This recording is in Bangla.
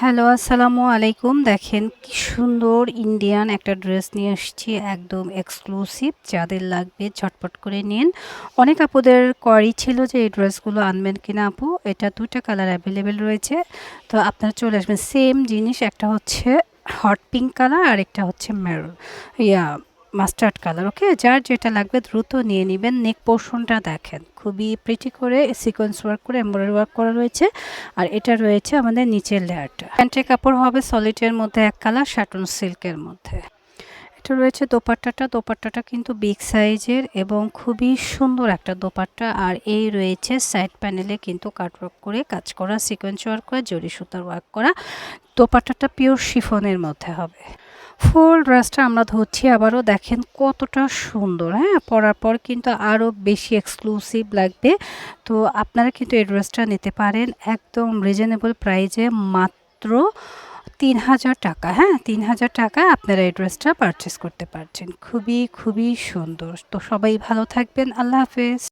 হ্যালো, আসসালামু আলাইকুম। দেখেন কি সুন্দর ইন্ডিয়ান একটা ড্রেস নিয়ে এসেছি, একদম এক্সক্লুসিভ যাদের লাগবে ঝটপট করে নিন। অনেক আপুদের কোয়ারি ছিল যে এই ড্রেসগুলো আনবেন কিনা আপু? এটা দুটা কালার অ্যাভেলেবেল রয়েছে। তো আপনারা চলে আসবেন। সেম জিনিস, একটা হচ্ছে হট পিঙ্ক কালার আর একটা হচ্ছে মেরুন ইয়া মাস্টার্ড কালার, ওকে? যার যেটা লাগবে দ্রুত নিয়ে নেবেন। নেক পোর্শনটা দেখেন, খুবই প্রিটি করে সিকোয়েন্স ওয়ার্ক করে এমব্রয়ডারি ওয়ার্ক করা রয়েছে। আর এটা রয়েছে আমাদের নিচের লেয়ারটা প্যান্টের কাপড় হবে সলিটের মধ্যে এক কালার শাটন সিল্কের মধ্যে। এটা রয়েছে দোপাট্টাটা। দোপাট্টাটা কিন্তু বিগ সাইজের এবং খুবই সুন্দর একটা দোপাট্টা। আর এই রয়েছে সাইড প্যানেলে কিন্তু কাটওয়ার্ক করে কাজ করা সিকোয়েন্স ওয়ার্ক করা জরি সুতার ওয়ার্ক করা। দোপাট্টাটা পিওর শিফনের মধ্যে হবে। ফুল ড্রেসটা আমরা ধরছি আবারও দেখেন কতটা সুন্দর হ্যাঁ? পরার পর কিন্তু আরও বেশি এক্সক্লুসিভ লাগবে। তো আপনারা কিন্তু এই ড্রেসটা নিতে পারেন একদম রিজনেবল প্রাইজে মাত্র তিন হাজার টাকা হ্যাঁ? তিন হাজার টাকায় আপনারা এই ড্রেসটা পারচেস করতে পারছেন। খুবই খুবই সুন্দর। তো সবাই ভালো থাকবেন। আল্লাহ হাফেজ।